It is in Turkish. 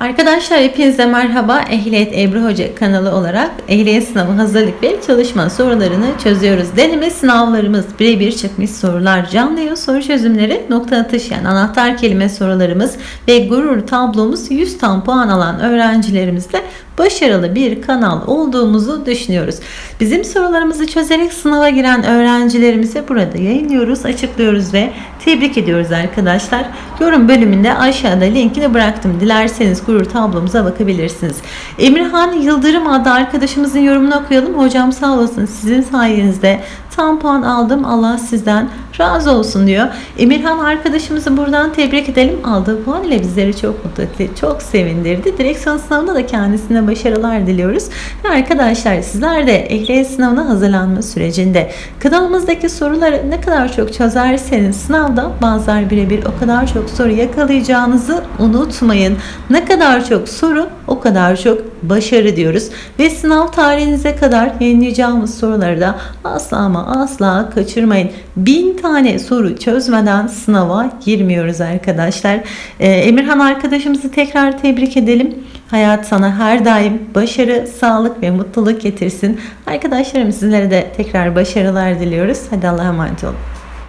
Arkadaşlar hepinize merhaba. Ehliyet Ebru Hoca kanalı olarak ehliyet sınavı hazırlık ve çalışma sorularını çözüyoruz. Deneme sınavlarımız birebir çıkmış sorular, canlı soru çözümleri, nokta atış yani anahtar kelime sorularımız ve gurur tablomuz 100 tam puan alan öğrencilerimizle başarılı bir kanal olduğumuzu düşünüyoruz. Bizim sorularımızı çözerek sınava giren öğrencilerimize burada yayınlıyoruz, açıklıyoruz ve tebrik ediyoruz arkadaşlar. Yorum bölümünde aşağıda linkini bıraktım. Dilerseniz gurur tablomuza bakabilirsiniz. Emirhan Yıldırım adlı arkadaşımızın yorumunu okuyalım. Hocam sağ olasın sizin sayenizde tam puan aldım. Allah sizden razı olsun diyor. Emirhan arkadaşımızı buradan tebrik edelim. Aldığı puan ile bizleri çok mutlu etti. Çok sevindirdi. Direksiyon sınavında da kendisine başarılar diliyoruz. Ve arkadaşlar sizler de ehliyet sınavına hazırlanma sürecinde kanalımızdaki soruları ne kadar çok çözerseniz sınavda bazılar birebir o kadar çok soru yakalayacağınızı unutmayın. Ne kadar çok soru o kadar çok başarı diyoruz. Ve sınav tarihinize kadar yayınlayacağımız soruları da asla asla kaçırmayın. Bin tane soru çözmeden sınava girmiyoruz arkadaşlar. Ee, Emirhan arkadaşımızı tekrar tebrik edelim. Hayat sana her daim başarı, sağlık ve mutluluk getirsin. Arkadaşlarım sizlere de tekrar başarılar diliyoruz. Hadi Allah'a emanet olun.